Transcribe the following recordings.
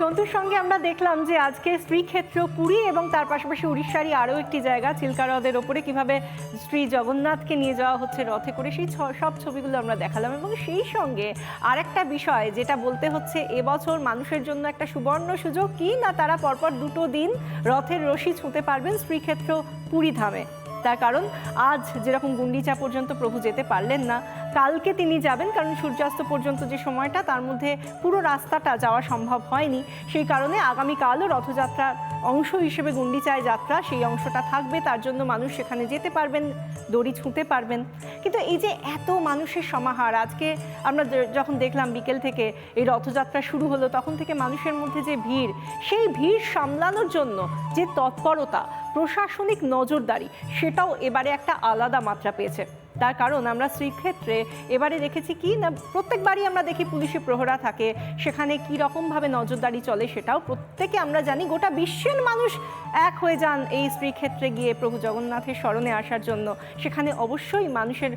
সন্তুর সঙ্গে আমরা দেখলাম যে আজকে শ্রীক্ষেত্র পুরী এবং তার পাশাপাশি উড়িষ্যারই আরও একটি জায়গা চিল্কা হ্রদের ওপরে কীভাবে শ্রী জগন্নাথকে নিয়ে যাওয়া হচ্ছে রথে করে, সেই সব ছবিগুলো আমরা দেখালাম এবং সেই সঙ্গে আরেকটা বিষয় যেটা বলতে হচ্ছে, এবছর মানুষের জন্য একটা সুবর্ণ সুযোগ কি না তারা পরপর দুটো দিন রথের রশি ছুঁতে পারবেন শ্রীক্ষেত্র পুরী ধামে। তার কারণ, আজ যেরকম গুন্ডিচা পর্যন্ত প্রভু যেতে পারলেন না কালকে তিনি যাবেন, কারণ সূর্যাস্ত পর্যন্ত যে সময়টা, তার মধ্যে পুরো রাস্তাটা যাওয়া সম্ভব হয়নি। সেই কারণে আগামীকালও রথযাত্রার অংশ হিসেবে গুন্ডিচায় যাত্রা, সেই অংশটা থাকবে। তার জন্য মানুষ সেখানে যেতে পারবেন, দড়ি ছুঁতে পারবেন। কিন্তু এই যে এত মানুষের সমাহার, আজকে আমরা যখন দেখলাম বিকেল থেকে এই রথযাত্রা শুরু হলো, তখন থেকে মানুষের মধ্যে যে ভিড়, সেই ভিড় সামলানোর জন্য যে তৎপরতা, প্রশাসনিক নজরদারি, সেটাও এবারে একটা আলাদা মাত্রা পেয়েছে। তার কারণ আমরা শ্রীক্ষেত্রে এবারে দেখেছি কি না, প্রত্যেকবারই আমরা দেখি পুলিশি প্রহরা থাকে, সেখানে কি রকমভাবে নজরদারি চলে সেটাও প্রত্যেকে আমরা জানি। গোটা বিশ্বের মানুষ এক হয়ে যান এই শ্রীক্ষেত্রে গিয়ে প্রভু জগন্নাথের স্মরণে আসার জন্য। সেখানে অবশ্যই মানুষের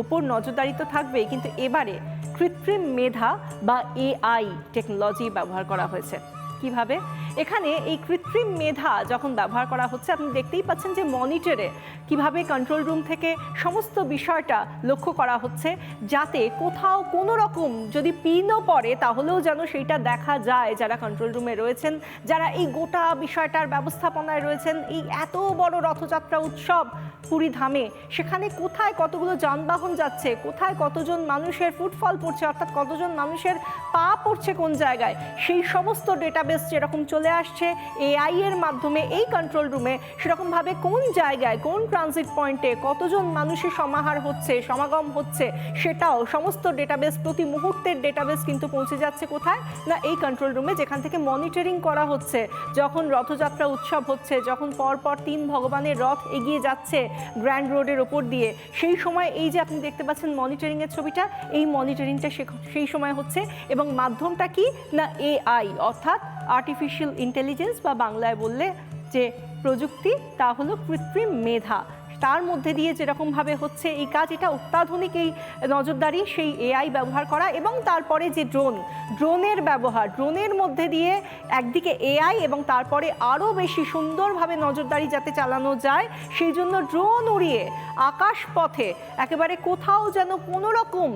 ওপর নজরদারি তো থাকবেই, কিন্তু এবারে কৃত্রিম মেধা বা এআই টেকনোলজি ব্যবহার করা হয়েছে। কীভাবে? এখানে এই কৃত্রিম মেধা যখন ব্যবহার করা হচ্ছে, আপনি দেখতেই পাচ্ছেন যে মনিটরে কীভাবে কন্ট্রোল রুম থেকে সমস্ত বিষয়টা লক্ষ্য করা হচ্ছে, যাতে কোথাও কোনো রকম যদি পিনও পড়ে, তাহলেও যেন সেইটা দেখা যায় যারা কন্ট্রোল রুমে রয়েছেন, যারা এই গোটা বিষয়টার ব্যবস্থাপনায় রয়েছেন, এই এত বড় রথযাত্রা উৎসব পুরী ধামে সেখানে কোথায় কতগুলো যানবাহন যাচ্ছে, কোথায় কতজন মানুষের ফুটফল পড়ছে, অর্থাৎ কতজন মানুষের পা পড়ছে কোন জায়গায়, সেই সমস্ত ডেটাবেস যেরকম চলে আসছে। এআই এর মাধ্যমে এই কন্ট্রোল রুমে সেরকমভাবে কোন জায়গায়, কোন ট্রানজিট পয়েন্টে কতজন মানুষের সমাহার হচ্ছে, সমাগম হচ্ছে সেটাও সমস্ত ডেটাবেস প্রতি মুহূর্তের ডেটাবেস কিন্তু পৌঁছে যাচ্ছে কোথায়? না, এই কন্ট্রোল রুমে যেখান থেকে মনিটরিং করা হচ্ছে, যখন রথযাত্রা উৎসব হচ্ছে, যখন পরপর তিন ভগবানের রথ এগিয়ে যাচ্ছে গ্র্যান্ড রোডের ওপর দিয়ে, সেই সময় এই যে আপনি দেখতে পাচ্ছেন মনিটরিংয়ের ছবিটা, এই মনিটরিংটা সেই সময় হচ্ছে এবং মাধ্যমটা কি? না এআই অর্থাৎ আর্টিফিশিয়াল ইন্টেলিজেন্স বা বাংলায় বললে যে প্রযুক্তি, তা হলো কৃত্রিম মেধা। তার মধ্যে দিয়ে যেরকমভাবে হচ্ছে এই কাজ, এটা অত্যাধুনিক এই নজরদারি, সেই এআই ব্যবহার করা এবং তারপরে যে ড্রোন, ড্রোনের ব্যবহার, ড্রোনের মধ্যে দিয়ে একদিকে এআই এবং তারপরে আরও বেশি সুন্দরভাবে নজরদারি যাতে চালানো যায়, সেই জন্য ড্রোন উড়িয়ে আকাশ পথে একেবারে কোথাও যেন কোনো রকম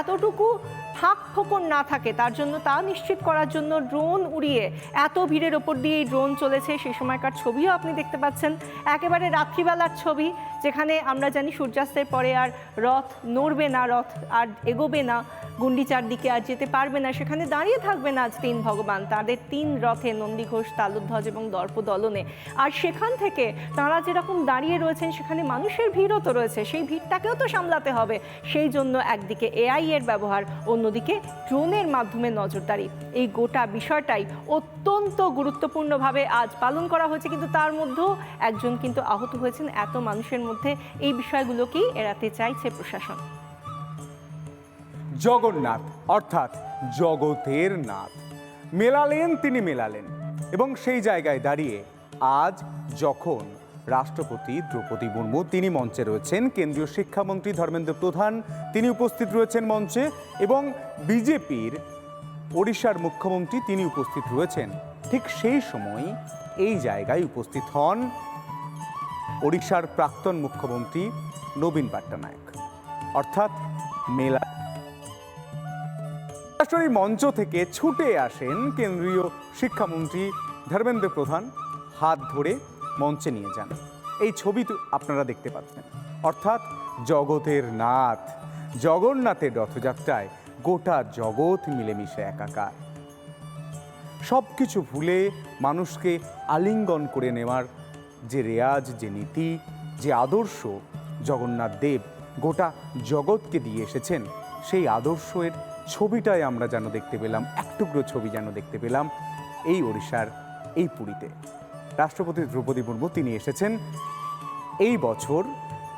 এতটুকু ফাঁক ফোকর না থাকে, তার জন্য তা নিশ্চিত করার জন্য ড্রোন উড়িয়ে এত ভিড়ের ওপর দিয়ে এই ড্রোন চলেছে। সেই সময়কার ছবিও আপনি দেখতে পাচ্ছেন। একেবারে রাত্রিবেলার ছবি, যেখানে আমরা জানি সূর্যাস্তের পরে আর রথ নড়বে না, রথ আর এগোবে না গুন্ডিচার দিকে আর যেতে পারবে না, সেখানে দাঁড়িয়ে থাকবে না আজ তিন ভগবান। তাদের তিন রথে নন্দীঘোষ তালুধ্বজ এবং দর্পদলনে। আর সেখান থেকে তারা যেরকম দাঁড়িয়ে রয়েছেন, সেখানে মানুষের ভিড়ও তো রয়েছে। সেই ভিড়টাকেও তো সামলাতে হবে। সেই জন্য একদিকে এআই এর ব্যবহার অন্যদিকে ড্রোনের মাধ্যমে নজরদারি। এই গোটা বিষয়টাই অত্যন্ত গুরুত্বপূর্ণভাবে আজ পালন করা হয়েছে, কিন্তু তার মধ্যেও একজন কিন্তু আহত হয়েছেন। এত মানুষের মধ্যে এই বিষয়গুলোকেই এড়াতে চাইছে প্রশাসন। জগন্নাথ, অর্থাৎ জগতের নাথ। মেলালেন, তিনি মেলালেন এবং সেই জায়গায় দাঁড়িয়ে আজ যখন রাষ্ট্রপতি দ্রৌপদী মুর্মু, তিনি মঞ্চে রয়েছেন। কেন্দ্রীয় শিক্ষামন্ত্রী ধর্মেন্দ্র প্রধান, তিনি উপস্থিত রয়েছেন মঞ্চে এবং বিজেপির ওড়িশার মুখ্যমন্ত্রী তিনি উপস্থিত রয়েছেন। ঠিক সেই সময় এই জায়গায় উপস্থিত হন ওড়িশার প্রাক্তন মুখ্যমন্ত্রী নবীন পাট্টনায়ক। অর্থাৎ মেলা সরাসরি মঞ্চ থেকে ছুটে আসেন কেন্দ্রীয় শিক্ষামন্ত্রী ধর্মেন্দ্র প্রধান। হাত ধরে মঞ্চে নিয়ে যান। এই ছবি তো আপনারা দেখতে পাচ্ছেন। অর্থাৎ জগতের নাথ, জগন্নাথের রথযাত্রায় গোটা জগৎ মিলেমিশে একাকার। সব কিছু ভুলে মানুষকে আলিঙ্গন করে নেওয়ার যে রেয়াজ, যে নীতি, যে আদর্শ জগন্নাথ দেব গোটা জগৎকে দিয়ে এসেছেন, সেই আদর্শের ছবিটাই আমরা যেন দেখতে পেলাম, এক টুকরো ছবি যেন দেখতে পেলাম এই ওড়িশার, এই পুরীতে। রাষ্ট্রপতি দ্রৌপদী মুর্মু, তিনি এসেছেন। এই বছর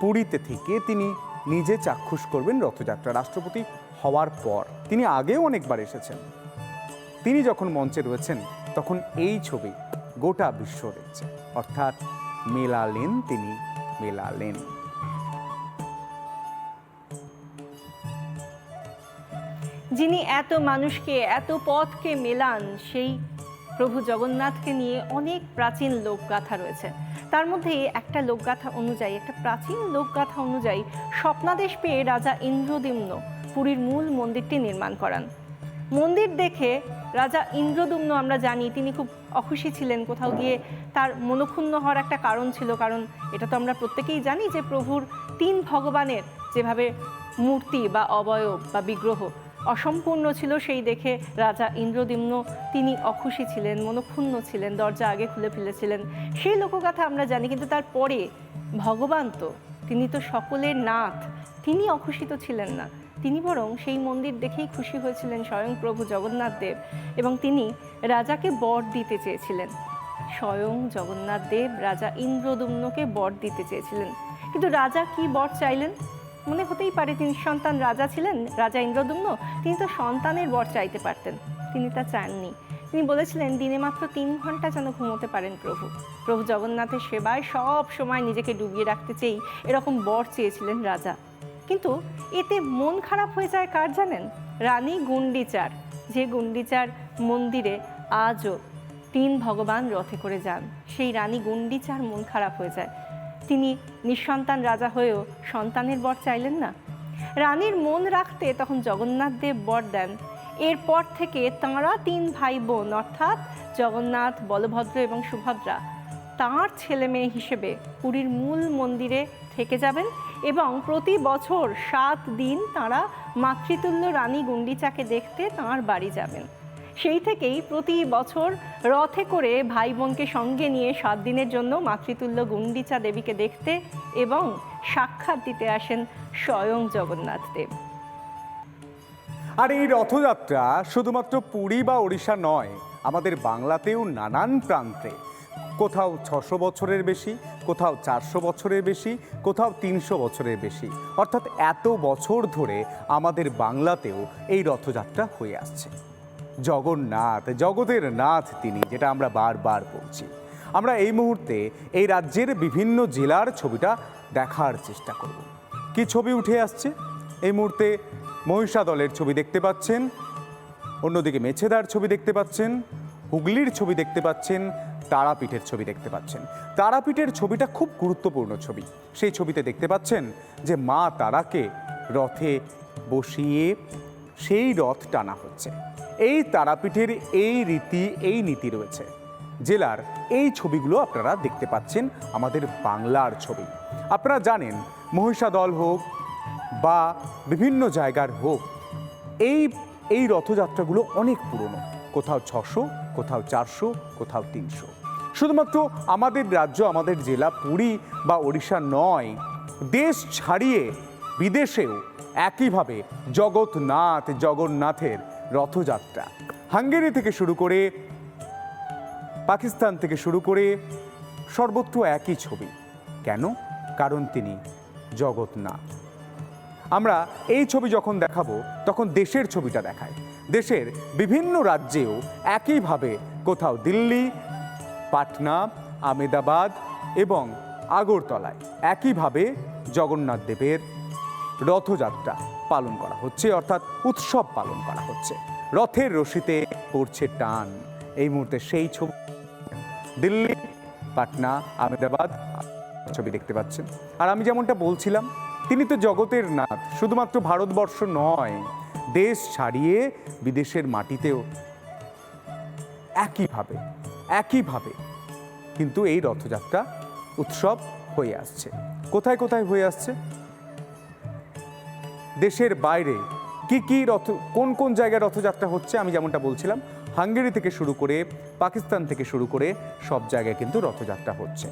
পুরীতে থেকে তিনি নিজে চাক্ষুষ করবেন রথযাত্রা। রাষ্ট্রপতি হওয়ার পর তিনি আগেও অনেকবার এসেছেন। তিনি যখন মঞ্চে রয়েছেন, তখন এই ছবি গোটা বিশ্ব দেখছে। অর্থাৎ মেলালেন তিনি, মেলালেন। যিনি এত মানুষকে, এত পথকে মেলান, সেই প্রভু জগন্নাথকে নিয়ে অনেক প্রাচীন লোকগাথা রয়েছে। তার মধ্যে একটা লোকগাথা অনুযায়ী, একটা প্রাচীন লোকগাথা অনুযায়ী স্বপ্নাদেশ পেয়ে রাজা ইন্দ্রদিম্ন পুরীর মূল মন্দিরটি নির্মাণ করান। মন্দির দেখে রাজা ইন্দ্রদুম্ন, আমরা জানি তিনি খুব অখুশি ছিলেন, কোথাও গিয়ে তার মনক্ষুণ্ণ হওয়ার একটা কারণ ছিল, কারণ এটা তো আমরা প্রত্যেকেই জানি যে প্রভুর তিন ভগবানের যেভাবে মূর্তি বা অবয়ব বা বিগ্রহ অসম্পূর্ণ ছিল সেই দেখে রাজা ইন্দ্রদিম্ন তিনি অখুশি ছিলেন, মনক্ষুণ্ণ ছিলেন, দরজা আগে খুলে ফেলেছিলেন। সেই লোকগাথা আমরা জানি, কিন্তু তারপরে ভগবান তো, তিনি তো সকলের নাথ, তিনি অখুশিত ছিলেন না। তিনি বরং সেই মন্দির দেখেই খুশি হয়েছিলেন স্বয়ং প্রভু জগন্নাথ দেব এবং তিনি রাজাকে বর দিতে চেয়েছিলেন। স্বয়ং জগন্নাথ দেব রাজা ইন্দ্রদুম্নকে বর দিতে চেয়েছিলেন। কিন্তু রাজা কি বর চাইলেন? মনে হতেই পারে তিনি সন্তান রাজা ছিলেন, রাজা ইন্দ্রদুম্ন। তিনি তো সন্তানের বর চাইতে পারতেন। তিনি তা চাননি। তিনি বলেছিলেন, দিনে মাত্র তিন ঘণ্টা যেন ঘুমোতে পারেন প্রভু। প্রভু জগন্নাথের সেবায় সব সময় নিজেকে ডুবিয়ে রাখতে চেয়েই এরকম বর চেয়েছিলেন রাজা। কিন্তু এতে মন খারাপ হয়ে যায় কার জানেন? রানী গুন্ডিচার। যে গুন্ডিচার মন্দিরে আজও তিন ভগবান রথে করে যান, সেই রানী গুন্ডিচার মন খারাপ হয়ে যায়। তিনি নিঃসন্তান রাজা হয়েও সন্তানের বর চাইলেন না। রানীর মন রাখতে তখন জগন্নাথ দেব বর দেন। এরপর থেকে তাঁরা তিন ভাই বোন অর্থাৎ জগন্নাথ, বলভদ্র এবং সুভদ্রা, তাঁর ছেলে মেয়ে হিসেবে পুরীর মূল মন্দিরে থেকে যাবেন এবং প্রতি বছর সাত দিন তাঁরা মাতৃতুল্য রানী গুন্ডিচাকে দেখতে তাঁর বাড়ি যাবেন। সেই থেকেই প্রতি বছর রথে করে ভাই বোনকে সঙ্গে নিয়ে সাত দিনের জন্য মাতৃতুল্য গুন্ডিচা দেবীকে দেখতে এবং সাক্ষাৎ দিতে আসেন স্বয়ং জগন্নাথ দেব। আর এই রথযাত্রা শুধুমাত্র পুরী বা ওড়িশা নয়, আমাদের বাংলাতেও নানান প্রান্তে। কোথাও ছশো বছরের বেশি, কোথাও চারশো বছরের বেশি, কোথাও তিনশো বছরের বেশি। অর্থাৎ এত বছর ধরে আমাদের বাংলাতেও এই রথযাত্রা হয়ে আসছে। জগন্নাথ, জগতের নাথ তিনি, যেটা আমরা বারবার বলছি। আমরা এই মুহূর্তে এই রাজ্যের বিভিন্ন জেলার ছবিটা দেখার চেষ্টা করব। কি ছবি উঠে আসছে? এই মুহূর্তে মহিষাদলের ছবি দেখতে পাচ্ছেন, অন্যদিকে মেছেদার ছবি দেখতে পাচ্ছেন, হুগলির ছবি দেখতে পাচ্ছেন, তারাপীঠের ছবি দেখতে পাচ্ছেন। তারাপীঠের ছবিটা খুব গুরুত্বপূর্ণ ছবি। সেই ছবিতে দেখতে পাচ্ছেন যে মা তারাকে রথে বসিয়ে সেই রথ টানা হচ্ছে। এই তারাপীঠের এই রীতি, এই নীতি রয়েছে। জেলার এই ছবিগুলো আপনারা দেখতে পাচ্ছেন, আমাদের বাংলার ছবি। আপনারা জানেন, মহিষাদল হোক বা বিভিন্ন জায়গার হোক, এই এই রথযাত্রাগুলো অনেক পুরনো। কোথাও ছশো, কোথাও চারশো, কোথাও তিনশো। শুধুমাত্র আমাদের রাজ্য, আমাদের জেলা, পুরী বা ওড়িশা নয়, দেশ ছাড়িয়ে বিদেশেও একইভাবে জগৎনাথ, জগন্নাথের রথযাত্রা। হাঙ্গেরি থেকে শুরু করে পাকিস্তান থেকে শুরু করে সর্বত্র একই ছবি। কেন? কারণ তিনি জগৎনাথ আমরা এই ছবি যখন দেখাবো, তখন দেশের ছবিটা দেখায় দেশের বিভিন্ন রাজ্যেও একইভাবে কোথাও দিল্লি, পাটনা, আমেদাবাদ এবং আগরতলায় একইভাবে জগন্নাথ দেবের রথযাত্রা। পালন করা হচ্ছে, অর্থাৎ উৎসব পালন করা হচ্ছে। রথের রশিতে পড়ছে টান। এই মুহূর্তে সেই ছবি দিল্লি, পাটনা, আহমেদাবাদ ছবি দেখতে পাচ্ছেন। আর আমি যেমনটা বলছিলাম, তিনি তো জগতের নাথ, শুধুমাত্র ভারতবর্ষ নয়, দেশ ছাড়িয়ে বিদেশের মাটিতেও একইভাবে একইভাবে কিন্তু এই রথযাত্রা উৎসব হয়ে আসছে। কোথায় কোথায় হয়ে আসছে? দেশের বাইরে কি কি রথ, কোন কোন জায়গায় রথযাত্রা হচ্ছে আমি যেমনটা বলছিলাম, হাঙ্গেরি থেকে শুরু করে পাকিস্তান থেকে শুরু করে সব জায়গায় কিন্তু রথযাত্রা হচ্ছে।